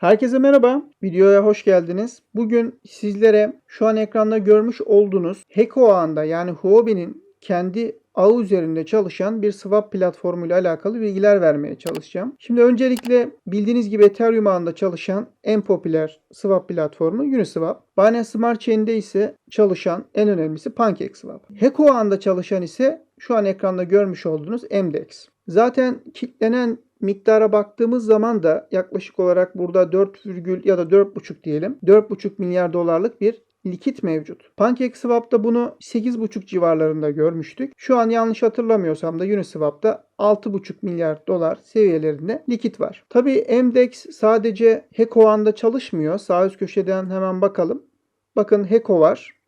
Herkese merhaba. Videoya hoş geldiniz. Bugün sizlere şu an ekranda görmüş olduğunuz ağında yani Huobi'nin kendi ağı üzerinde çalışan bir swap platformu ile alakalı bilgiler vermeye çalışacağım. Şimdi öncelikle bildiğiniz gibi Ethereum ağında çalışan en popüler swap platformu Uniswap. Binance Smart Chain'de ise çalışan en önemlisi PancakeSwap. Heko ağında çalışan ise şu an ekranda görmüş olduğunuz MDEX. Zaten kitlenen miktara baktığımız zaman da yaklaşık olarak burada 4, ya da 4,5 diyelim 4,5 milyar dolarlık bir likit mevcut. PancakeSwap'ta bunu 8,5 civarlarında görmüştük. Şu an yanlış hatırlamıyorsam da Uniswap'ta 6,5 milyar dolar seviyelerinde likit var. Tabii MDEX sadece Heko anda çalışmıyor. Sağ üst köşeden hemen bakalım. Bakın Heko var.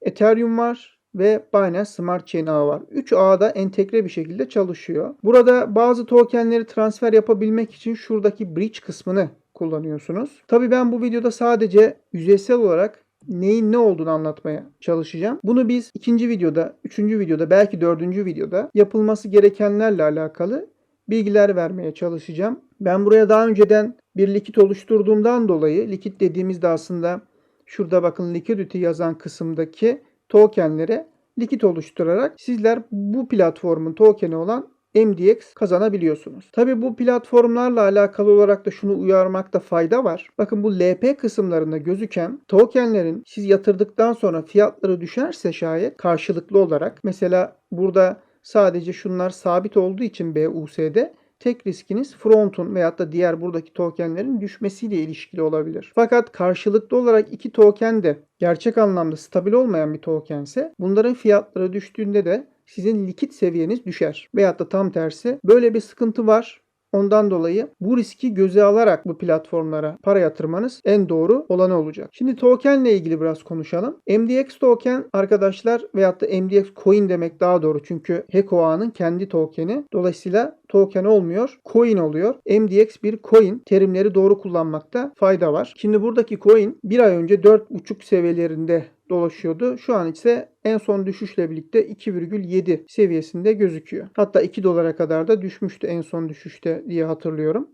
Ethereum var ve Binance Smart Chain ağı var. 3 ağda entegre bir şekilde çalışıyor. Burada bazı tokenleri transfer yapabilmek için şuradaki bridge kısmını kullanıyorsunuz. Tabii ben bu videoda sadece yüzeysel olarak neyin ne olduğunu anlatmaya çalışacağım. Bunu biz ikinci videoda, üçüncü videoda, belki dördüncü videoda yapılması gerekenlerle alakalı bilgiler vermeye çalışacağım. Ben buraya daha önceden bir likit oluşturduğumdan dolayı likit dediğimizde aslında şurada bakın liquidity yazan kısımdaki tokenlere likit oluşturarak sizler bu platformun tokeni olan MDX kazanabiliyorsunuz. Tabi bu platformlarla alakalı olarak da şunu uyarmakta fayda var. Bakın bu LP kısımlarında gözüken tokenlerin siz yatırdıktan sonra fiyatları düşerse şayet karşılıklı olarak mesela burada sadece şunlar sabit olduğu için BUS'de tek riskiniz front'un veyahut da diğer buradaki tokenlerin düşmesiyle ilişkili olabilir. Fakat karşılıklı olarak iki token de gerçek anlamda stabil olmayan bir tokense bunların fiyatları düştüğünde de sizin likit seviyeniz düşer. Veyahut da tam tersi böyle bir sıkıntı var. Ondan dolayı bu riski göze alarak bu platformlara para yatırmanız en doğru olanı olacak. Şimdi token ile ilgili biraz konuşalım. MDX token arkadaşlar veyahut da MDX coin demek daha doğru. Çünkü Heko ağının kendi tokeni. Dolayısıyla token olmuyor. Coin oluyor. MDX bir coin. Terimleri doğru kullanmakta fayda var. Şimdi buradaki coin bir ay önce 4.5 seviyelerinde dolaşıyordu. Şu an ise en son düşüşle birlikte 2,7 seviyesinde gözüküyor. Hatta 2 dolara kadar da düşmüştü en son düşüşte diye hatırlıyorum.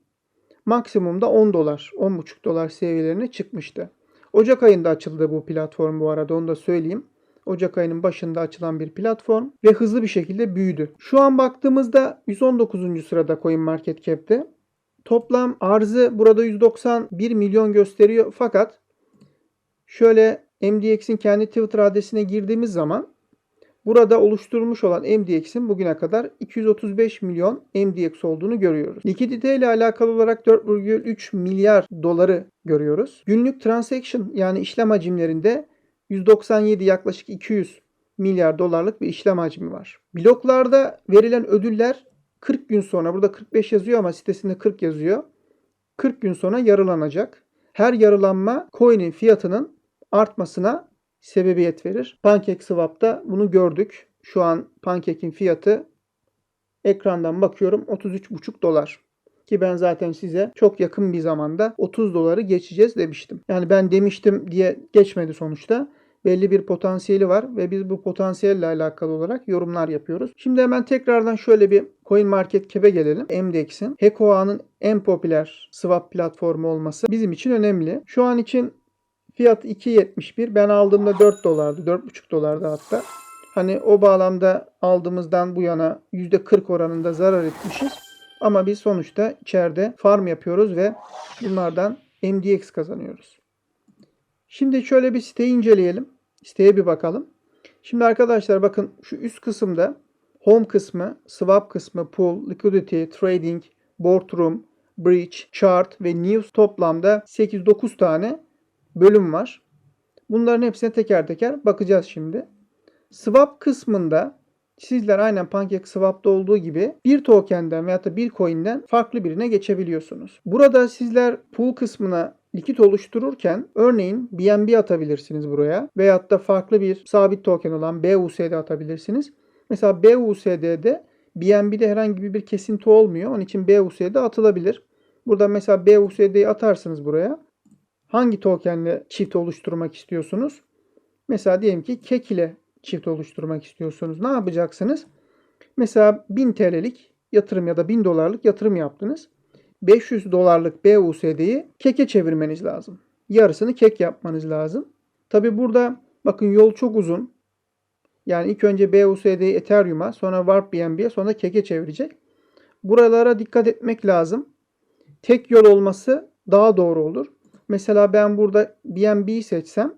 Maksimumda 10 dolar, 10,5 dolar seviyelerine çıkmıştı. Ocak ayında açıldı bu platform bu arada onu da söyleyeyim. Ocak ayının başında açılan bir platform ve hızlı bir şekilde büyüdü. Şu an baktığımızda 119. sırada CoinMarketCap'te. Toplam arzı burada 191 milyon gösteriyor fakat şöyle MDX'in kendi Twitter adresine girdiğimiz zaman burada oluşturulmuş olan MDX'in bugüne kadar 235 milyon MDX olduğunu görüyoruz. Likidite ile alakalı olarak 4,3 milyar doları görüyoruz. Günlük transaction yani işlem hacimlerinde 197 yaklaşık 200 milyar dolarlık bir işlem hacmi var. Bloklarda verilen ödüller 40 gün sonra burada 45 yazıyor ama sitesinde 40 yazıyor. 40 gün sonra yarılanacak. Her yarılanma coin'in fiyatının artmasına sebebiyet verir. PancakeSwap'ta bunu gördük. Şu an Pancake'in fiyatı ekrandan bakıyorum 33,5 dolar. Ki ben zaten size çok yakın bir zamanda 30 doları geçeceğiz demiştim. Yani ben demiştim diye geçmedi sonuçta. Belli bir potansiyeli var ve biz bu potansiyelle alakalı olarak yorumlar yapıyoruz. Şimdi hemen tekrardan şöyle bir CoinMarketCap'e gelelim. MDX'in Heko ağının en popüler swap platformu olması bizim için önemli. Şu an için Fiyat 2.71. Ben aldığımda 4 dolardı. 4.5 dolardı hatta. Hani o bağlamda aldığımızdan bu yana %40 oranında zarar etmişiz. Ama biz sonuçta içeride farm yapıyoruz ve bunlardan MDX kazanıyoruz. Şimdi şöyle bir siteyi inceleyelim. Siteye bir bakalım. Şimdi arkadaşlar bakın şu üst kısımda home kısmı, swap kısmı, pool, liquidity, trading, boardroom, bridge, chart ve news toplamda 8-9 tane bölüm var. Bunların hepsine teker teker bakacağız şimdi. Swap kısmında sizler aynen PancakeSwap'ta olduğu gibi bir tokenden veya da bir coin'den farklı birine geçebiliyorsunuz. Burada sizler pool kısmına likit oluştururken örneğin BNB atabilirsiniz buraya veyahut da farklı bir sabit token olan BUSD atabilirsiniz. Mesela BUSD'de BNB'de herhangi bir kesinti olmuyor. Onun için BUSD atılabilir. Burada mesela BUSD'yi atarsınız buraya hangi tokenle çift oluşturmak istiyorsunuz? Mesela diyelim ki kek ile çift oluşturmak istiyorsunuz. Ne yapacaksınız? Mesela 1000 TL'lik yatırım ya da 1000 dolarlık yatırım yaptınız. 500 dolarlık BUSD'yi keke çevirmeniz lazım. Yarısını kek yapmanız lazım. Tabi burada bakın yol çok uzun. Yani ilk önce BUSD'yi Ethereum'a, sonra Warp BNB'ye, sonra keke çevirecek. Buralara dikkat etmek lazım. Tek yol olması daha doğru olur. Mesela ben burada BNB'yi seçsem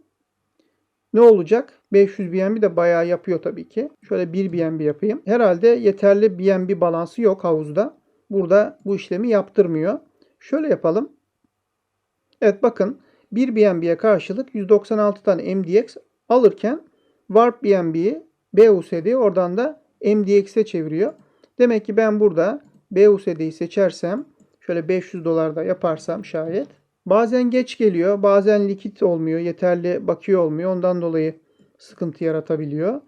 ne olacak? 500 BNB de bayağı yapıyor tabii ki. Şöyle 1 BNB yapayım. Herhalde yeterli BNB balansı yok havuzda. Burada bu işlemi yaptırmıyor. Şöyle yapalım. Evet bakın 1 BNB'ye karşılık 196 tane MDX alırken Warp BNB'yi BUSD'yi oradan da MDX'e çeviriyor. Demek ki ben burada BUSD'yi seçersem şöyle 500 dolarda yaparsam şayet bazen geç geliyor bazen likit olmuyor yeterli bakıyor olmuyor ondan dolayı sıkıntı yaratabiliyor.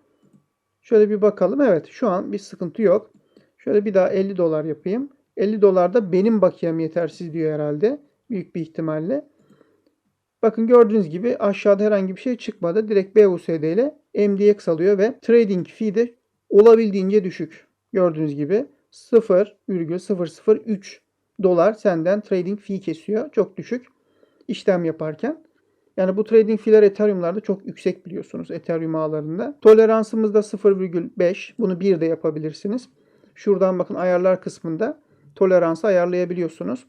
Şöyle bir bakalım evet şu an bir sıkıntı yok. Şöyle bir daha 50 dolar yapayım. 50 dolarda benim bakiyem yetersiz diyor herhalde. Büyük bir ihtimalle. Bakın gördüğünüz gibi aşağıda herhangi bir şey çıkmadı. Direkt BUSD ile MDX alıyor ve trading fee de olabildiğince düşük. Gördüğünüz gibi 0,003 dolar senden trading fee kesiyor. Çok düşük işlem yaparken. Yani bu trading fee'ler Ethereum'larda çok yüksek biliyorsunuz Ethereum ağlarında. Toleransımız da 0,5. Bunu 1 de yapabilirsiniz. Şuradan bakın ayarlar kısmında toleransı ayarlayabiliyorsunuz.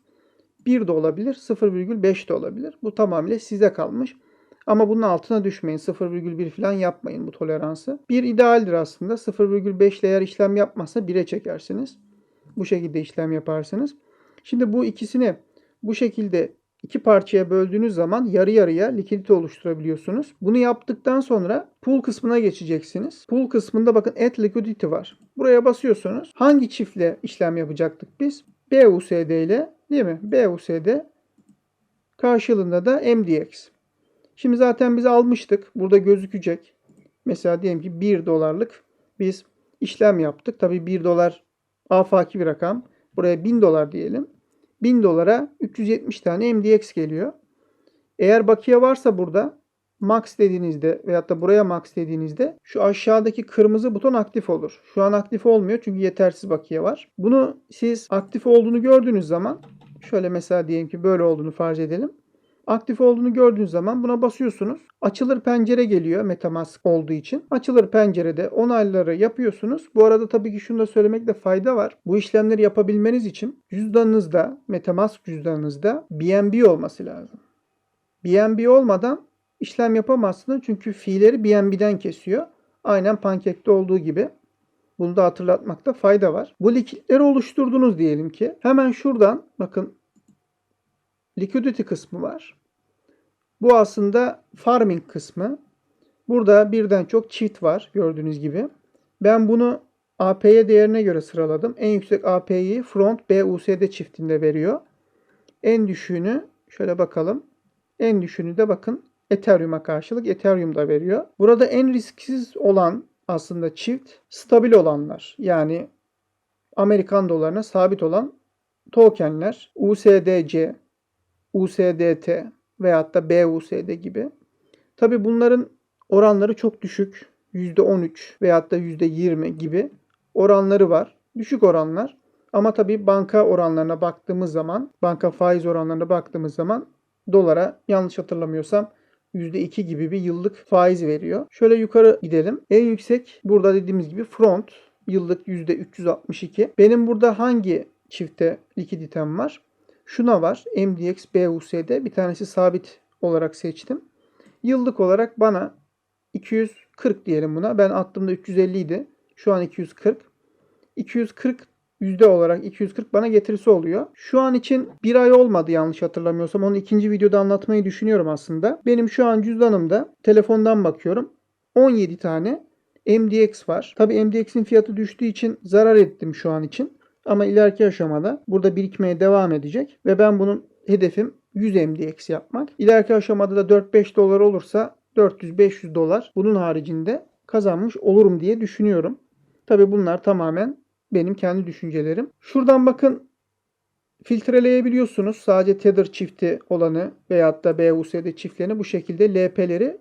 1 de olabilir, 0,5 de olabilir. Bu tamamıyla size kalmış. Ama bunun altına düşmeyin. 0,1 falan yapmayın bu toleransı. 1 idealdir aslında. 0,5 ile eğer işlem yapmazsa 1'e çekersiniz. Bu şekilde işlem yaparsınız. Şimdi bu ikisini bu şekilde iki parçaya böldüğünüz zaman yarı yarıya likidite oluşturabiliyorsunuz. Bunu yaptıktan sonra pool kısmına geçeceksiniz. Pool kısmında bakın add liquidity var. Buraya basıyorsunuz. Hangi çiftle işlem yapacaktık biz? BUSD ile değil mi? BUSD karşılığında da MDX. Şimdi zaten biz almıştık. Burada gözükecek. Mesela diyelim ki 1 dolarlık biz işlem yaptık. Tabii 1 dolar afaki bir rakam. Buraya 1000 dolar diyelim. 1000 dolara 370 tane MDX geliyor. Eğer bakiye varsa burada max dediğinizde veyahut da buraya max dediğinizde şu aşağıdaki kırmızı buton aktif olur. Şu an aktif olmuyor çünkü yetersiz bakiye var. Bunu siz aktif olduğunu gördüğünüz zaman şöyle mesela diyelim ki böyle olduğunu farz edelim. Aktif olduğunu gördüğünüz zaman buna basıyorsunuz. Açılır pencere geliyor Metamask olduğu için. Açılır pencerede onayları yapıyorsunuz. Bu arada tabii ki şunu da söylemekte fayda var. Bu işlemleri yapabilmeniz için cüzdanınızda, Metamask cüzdanınızda BNB olması lazım. BNB olmadan işlem yapamazsınız çünkü fiilleri BNB'den kesiyor. Aynen Pancake'de olduğu gibi. Bunu da hatırlatmakta fayda var. Bu likitleri oluşturdunuz diyelim ki. Hemen şuradan bakın liquidity kısmı var. Bu aslında farming kısmı. Burada birden çok çift var gördüğünüz gibi. Ben bunu APY değerine göre sıraladım. En yüksek APY'yi front BUSD çiftinde veriyor. En düşüğünü şöyle bakalım. En düşüğünü de bakın Ethereum'a karşılık Ethereum'da veriyor. Burada en risksiz olan aslında çift stabil olanlar. Yani Amerikan dolarına sabit olan tokenler USDC, USDT veyahut da BUSD gibi. Tabi bunların oranları çok düşük. %13 veyahut da %20 gibi oranları var. Düşük oranlar. Ama tabi banka oranlarına baktığımız zaman, banka faiz oranlarına baktığımız zaman dolara yanlış hatırlamıyorsam %2 gibi bir yıllık faiz veriyor. Şöyle yukarı gidelim. En yüksek burada dediğimiz gibi front yıllık %362. Benim burada hangi çifte likiditem var? Şuna var. MDX BUSD bir tanesi sabit olarak seçtim. Yıllık olarak bana 240 diyelim buna. Ben attığımda 350 idi. Şu an 240. 240 yüzde olarak 240 bana getirisi oluyor. Şu an için bir ay olmadı yanlış hatırlamıyorsam. Onu ikinci videoda anlatmayı düşünüyorum aslında. Benim şu an cüzdanımda telefondan bakıyorum. 17 tane MDX var. Tabi MDX'in fiyatı düştüğü için zarar ettim şu an için. Ama ileriki aşamada burada birikmeye devam edecek ve ben bunun hedefim 100 MDX yapmak. İleriki aşamada da 4-5 dolar olursa 400-500 dolar bunun haricinde kazanmış olurum diye düşünüyorum. Tabi bunlar tamamen benim kendi düşüncelerim. Şuradan bakın filtreleyebiliyorsunuz. Sadece Tether çifti olanı veyahut da BUSD çiftlerini bu şekilde LP'leri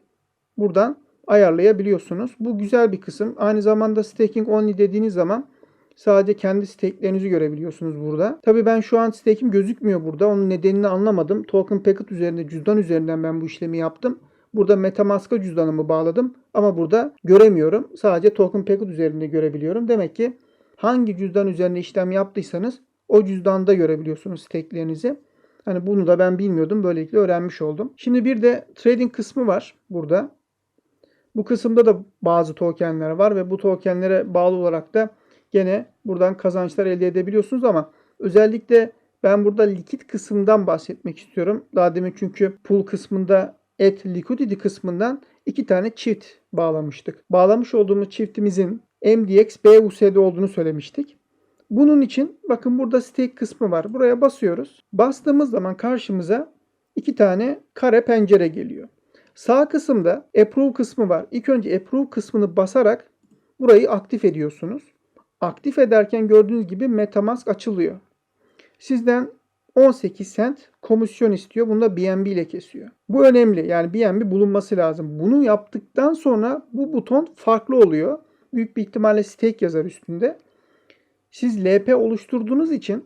buradan ayarlayabiliyorsunuz. Bu güzel bir kısım. Aynı zamanda staking only dediğiniz zaman Sadece kendi stake'lerinizi görebiliyorsunuz burada. Tabii ben şu an stake'im gözükmüyor burada. Onun nedenini anlamadım. Token Packet üzerinde, cüzdan üzerinden ben bu işlemi yaptım. Burada Metamask'a cüzdanımı bağladım ama burada göremiyorum. Sadece Token Packet üzerinde görebiliyorum. Demek ki hangi cüzdan üzerinde işlem yaptıysanız o cüzdanda görebiliyorsunuz stake'lerinizi. Hani bunu da ben bilmiyordum. Böylelikle öğrenmiş oldum. Şimdi bir de trading kısmı var burada. Bu kısımda da bazı tokenler var ve bu tokenlere bağlı olarak da gene buradan kazançlar elde edebiliyorsunuz ama özellikle ben burada likit kısımdan bahsetmek istiyorum. Daha demin çünkü pool kısmında et liquidity kısmından iki tane çift bağlamıştık. Bağlamış olduğumuz çiftimizin MDX BUSD olduğunu söylemiştik. Bunun için bakın burada stake kısmı var. Buraya basıyoruz. Bastığımız zaman karşımıza iki tane kare pencere geliyor. Sağ kısımda approve kısmı var. İlk önce approve kısmını basarak burayı aktif ediyorsunuz. Aktif ederken gördüğünüz gibi MetaMask açılıyor. Sizden 18 cent komisyon istiyor. Bunu da BNB ile kesiyor. Bu önemli. Yani BNB bulunması lazım. Bunu yaptıktan sonra bu buton farklı oluyor. Büyük bir ihtimalle stake yazar üstünde. Siz LP oluşturduğunuz için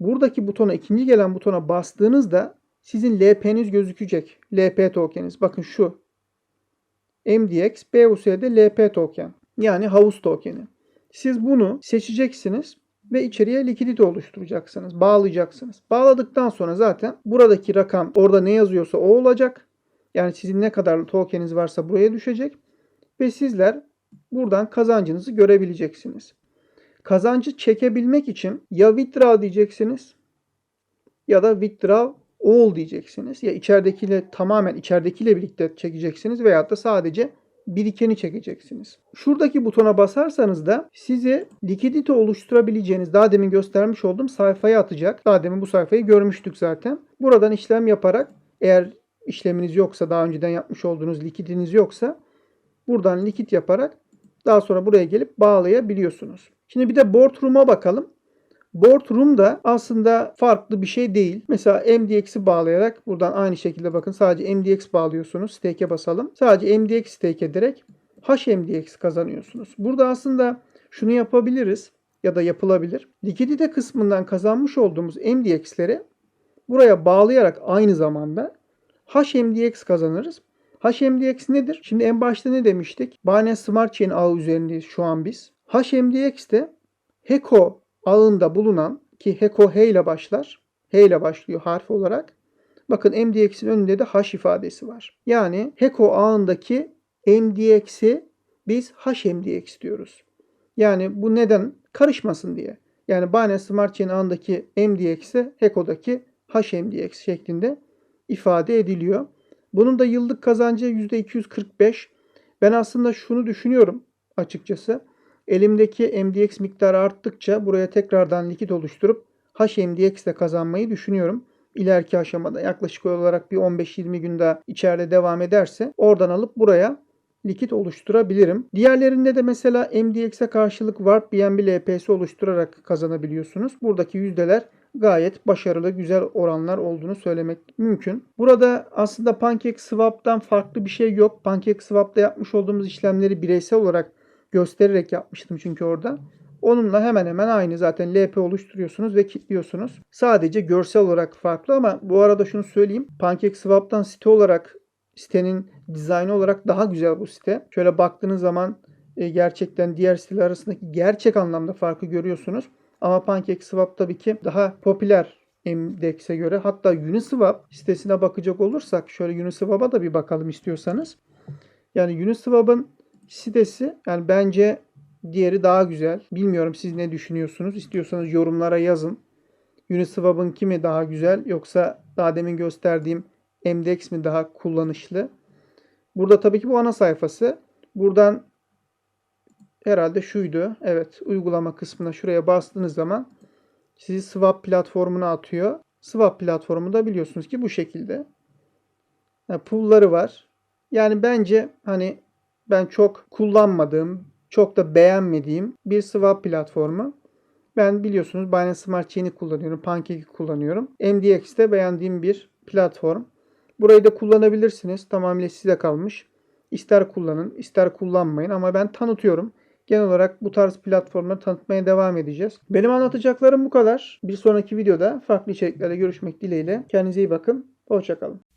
buradaki butona ikinci gelen butona bastığınızda sizin LP'niz gözükecek. LP tokeniniz. Bakın şu. MDX BUSD LP token. Yani havuz tokeni. Siz bunu seçeceksiniz ve içeriye likidite oluşturacaksınız. Bağlayacaksınız. Bağladıktan sonra zaten buradaki rakam orada ne yazıyorsa o olacak. Yani sizin ne kadar tokeniniz varsa buraya düşecek. Ve sizler buradan kazancınızı görebileceksiniz. Kazancı çekebilmek için ya withdraw diyeceksiniz ya da withdraw all diyeceksiniz. Ya içeridekiyle tamamen içeridekiyle birlikte çekeceksiniz veyahut da sadece birikeni çekeceksiniz. Şuradaki butona basarsanız da size likidite oluşturabileceğiniz daha demin göstermiş olduğum sayfaya atacak. Daha demin bu sayfayı görmüştük zaten. Buradan işlem yaparak eğer işleminiz yoksa daha önceden yapmış olduğunuz likidiniz yoksa buradan likit yaparak daha sonra buraya gelip bağlayabiliyorsunuz. Şimdi bir de boardroom'a bakalım. Boardroom da aslında farklı bir şey değil. Mesela MDX'i bağlayarak buradan aynı şekilde bakın sadece MDX bağlıyorsunuz. Stake'e basalım. Sadece MDX stake ederek HMDX kazanıyorsunuz. Burada aslında şunu yapabiliriz ya da yapılabilir. Likidite kısmından kazanmış olduğumuz MDX'leri buraya bağlayarak aynı zamanda HMDX kazanırız. HMDX nedir? Şimdi en başta ne demiştik? Binance Smart Chain ağı üzerindeyiz şu an biz. HMDX de HECO ağında bulunan ki HECO H ile başlar. H ile başlıyor harf olarak. Bakın MDX'in önünde de H ifadesi var. Yani HECO ağındaki MDX'i biz HMDX diyoruz. Yani bu neden? Karışmasın diye. Yani Binance Smart Chain ağındaki MDX'e HECO'daki HMDX şeklinde ifade ediliyor. Bunun da yıllık kazancı %245. Ben aslında şunu düşünüyorum açıkçası. Elimdeki MDX miktarı arttıkça buraya tekrardan likit oluşturup HMDX ile kazanmayı düşünüyorum. İleriki aşamada yaklaşık olarak bir 15-20 gün daha içeride devam ederse oradan alıp buraya likit oluşturabilirim. Diğerlerinde de mesela MDX'e karşılık Warp BNB LP'si oluşturarak kazanabiliyorsunuz. Buradaki yüzdeler gayet başarılı, güzel oranlar olduğunu söylemek mümkün. Burada aslında PancakeSwap'tan farklı bir şey yok. PancakeSwap'ta yapmış olduğumuz işlemleri bireysel olarak göstererek yapmıştım çünkü orada. Onunla hemen hemen aynı zaten LP oluşturuyorsunuz ve kilitliyorsunuz. Sadece görsel olarak farklı ama bu arada şunu söyleyeyim. PancakeSwap'tan site olarak sitenin dizaynı olarak daha güzel bu site. Şöyle baktığınız zaman e, gerçekten diğer siteler arasındaki gerçek anlamda farkı görüyorsunuz. Ama PancakeSwap tabii ki daha popüler Index'e göre. Hatta Uniswap sitesine bakacak olursak şöyle Uniswap'a da bir bakalım istiyorsanız. Yani Uniswap'ın sitesi yani bence diğeri daha güzel. Bilmiyorum siz ne düşünüyorsunuz. İstiyorsanız yorumlara yazın. Uniswap'ın kimi daha güzel yoksa daha demin gösterdiğim MDX mi daha kullanışlı? Burada tabii ki bu ana sayfası. Buradan herhalde şuydu. Evet uygulama kısmına şuraya bastığınız zaman sizi Swap platformuna atıyor. Swap platformu da biliyorsunuz ki bu şekilde. Yani pool'ları var. Yani bence hani ben çok kullanmadığım, çok da beğenmediğim bir swap platformu. Ben biliyorsunuz Binance Smart Chain'i kullanıyorum, Pancake'i kullanıyorum. MDX'te beğendiğim bir platform. Burayı da kullanabilirsiniz. Tamamıyla size kalmış. İster kullanın, ister kullanmayın ama ben tanıtıyorum. Genel olarak bu tarz platformları tanıtmaya devam edeceğiz. Benim anlatacaklarım bu kadar. Bir sonraki videoda farklı içeriklerle görüşmek dileğiyle. Kendinize iyi bakın. Hoşçakalın.